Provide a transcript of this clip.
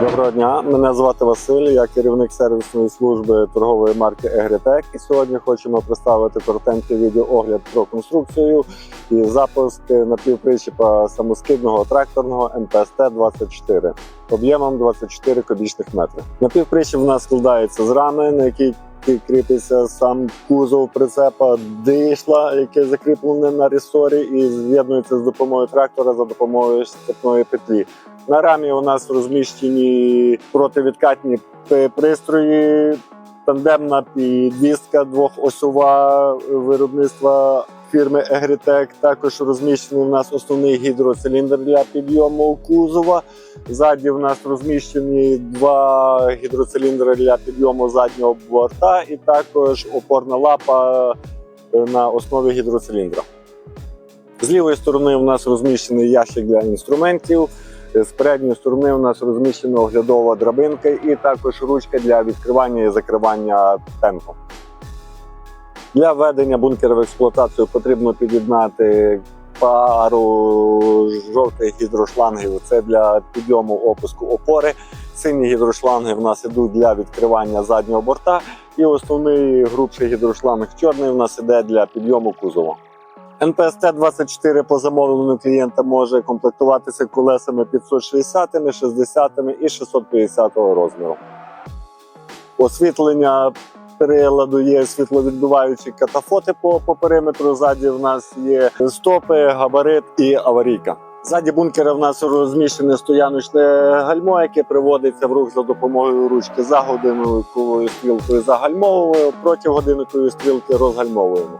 Доброго дня, мене звати Василь, я керівник сервісної служби торгової марки Егрітек. І сьогодні хочемо представити коротенький відеоогляд про конструкцію і запуск напівпричіпа самоскидного тракторного МПСТ-24 об'ємом 24 кубічних метри. Напівпричіп в нас складається з рами, на якій кріпиться сам кузов прицепа дишла, яке закріплене на рісорі, і з'єднується з допомогою трактора за допомогою степної петлі. На рамі у нас розміщені противідкатні пристрої, тандемна підвізка двохосьова виробництва фірми Егрітек. Також розміщений у нас основний гідроциліндр для підйому кузова. Ззаді в нас розміщені два гідроциліндри для підйому заднього борта, і також опорна лапа е, на основі гідроциліндра. З лівої сторони у нас розміщений ящик для інструментів. З передньої сторони у нас розміщена оглядова драбинка і також ручка для відкривання і закривання тенку. Для введення бункера в експлуатацію потрібно під'єднати пару жовтих гідрошлангів. Це для підйому опуску опори. Сині гідрошланги в нас ідуть для відкривання заднього борта. І основний грубший гідрошланг чорний в нас іде для підйому кузова. НПСТ-24 по замовленню клієнта може комплектуватися колесами 560, 60 і 650 розміру. Освітлення приладу є світловідбиваючі катафоти по, по периметру. Ззаді в нас є стопи, габарит і аварійка. Ззаді бункера в нас розміщене стояночне гальмо, яке приводиться в рух за допомогою ручки за годинниковою стрілкою загальмовуємо, проти годинникової стрілки розгальмовуємо.